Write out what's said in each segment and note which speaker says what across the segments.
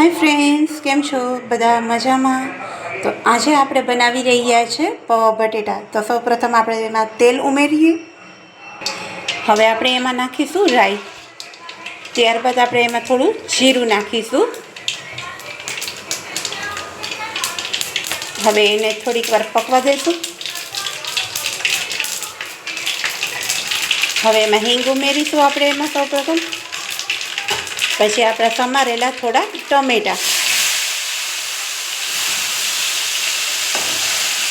Speaker 1: Hi friends, કેમ છો? બધા મજામાં? તો આજે આપણે બનાવી રહ્યા છે પૌવા બટેટા. તો સૌપ્રથમ આપણે એમાં તેલ ઉમેરીએ. હવે આપણે એમાં નાખીશું રાઈ. ત્યારબાદ આપણે એમાં થોડું જીરું નાખીશું. હવે એને થોડીક વાર પકવા દઈશું હવે એમાં હિંગ ઉમેરીશું આપણે એમાં સૌપ્રથમ. પછી આપણા સમારેલા થોડા ટમેટા.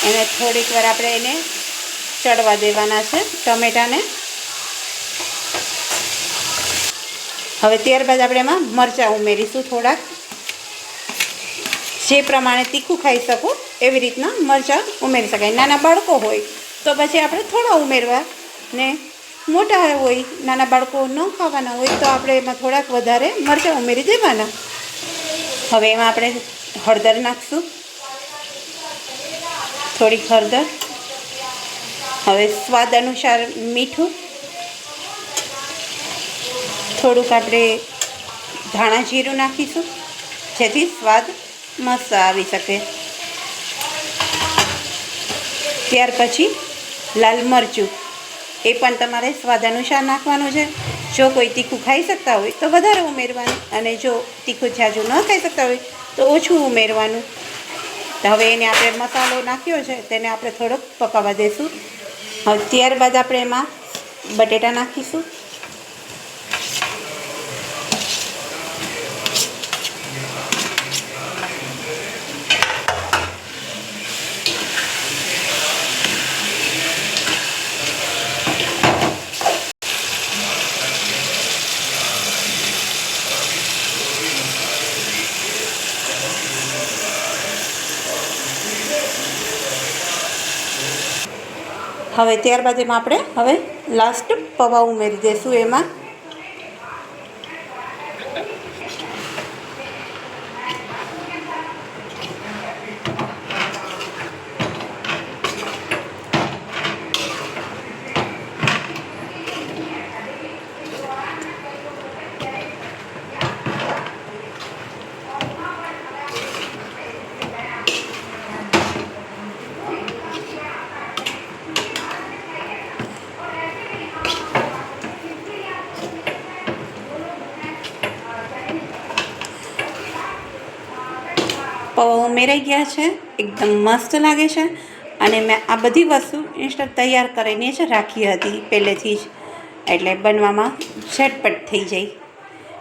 Speaker 1: એને થોડીક વાર આપણે એને ચડવા દેવાના છે ટમેટાને. હવે ત્યારબાદ આપણે એમાં મરચાં ઉમેરીશું થોડાક. જે પ્રમાણે તીખું ખાઈ શકો એવી રીતના મરચાં ઉમેરી શકાય. નાના બાળકો હોય તો પછી આપણે થોડા ઉમેરવા ને મોટા હોય, નાના બાળકો ન ખાવાના હોય, તો આપણે એમાં થોડાક વધારે મરચાં ઉમેરી દેવાના. હવે એમાં આપણે હળદર નાખશું. થોડીક હળદર. હવે સ્વાદ અનુસાર મીઠું. થોડુંક આપણે ધાણા જીરું નાખીશું, જેથી સ્વાદ મસ્ત આવી શકે. ત્યાર પછી લાલ મરચું. એ પણ તમારે સ્વાદ અનુસાર નાખવાનું છે. જો કોઈ તીખું ખાઈ શકતા હોય તો વધારે ઉમેરવાનું અને જો તીખું ઝાઝું ન ખાઈ શકતા હોય તો ઓછું ઉમેરવાનું. તો હવે એને આપણે મસાલો નાખ્યો છે, તેને આપણે થોડોક પકાવવા દઈશું હવે ત્યારબાદ આપણે એમાં બટેટા નાખીશું. હવે ત્યારબાદ એમાં આપણે હવે લાસ્ટ પૌવા ઉમેરી દઈશું એમાં. પૌવા ઉમેરાઈ ગયા છે. એકદમ મસ્ત લાગે છે. અને મેં આ બધી વસ્તુ ઇન્સ્ટન્ટ તૈયાર કરીને જ રાખી હતી પહેલેથી જ. એટલે બનવામાં ઝટપટ થઈ જાય.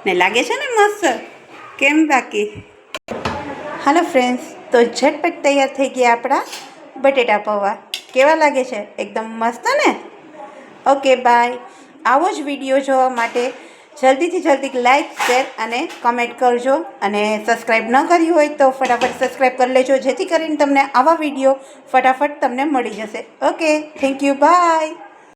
Speaker 1: ને લાગે છે ને મસ્ત? કેમ બાકી? હાલો ફ્રેન્ડ્સ તો ઝટપટ તૈયાર થઈ ગયા આપણા બટેટા પૌવા. કેવા લાગે છે? એકદમ મસ્ત ને? ઓકે બાય આવો જ વીડિયો જોવા માટે જલ્દીથી જલ્દી લાઇક શેર અને કમેન્ટ કરજો. અને સબસ્ક્રાઈબ ન કર્યું હોય તો ફટાફટ સબસ્ક્રાઈબ કરી લેજો, જેથી કરીને તમને આવા વીડિયો ફટાફટ તમને મળી જશે. Okay thank you bye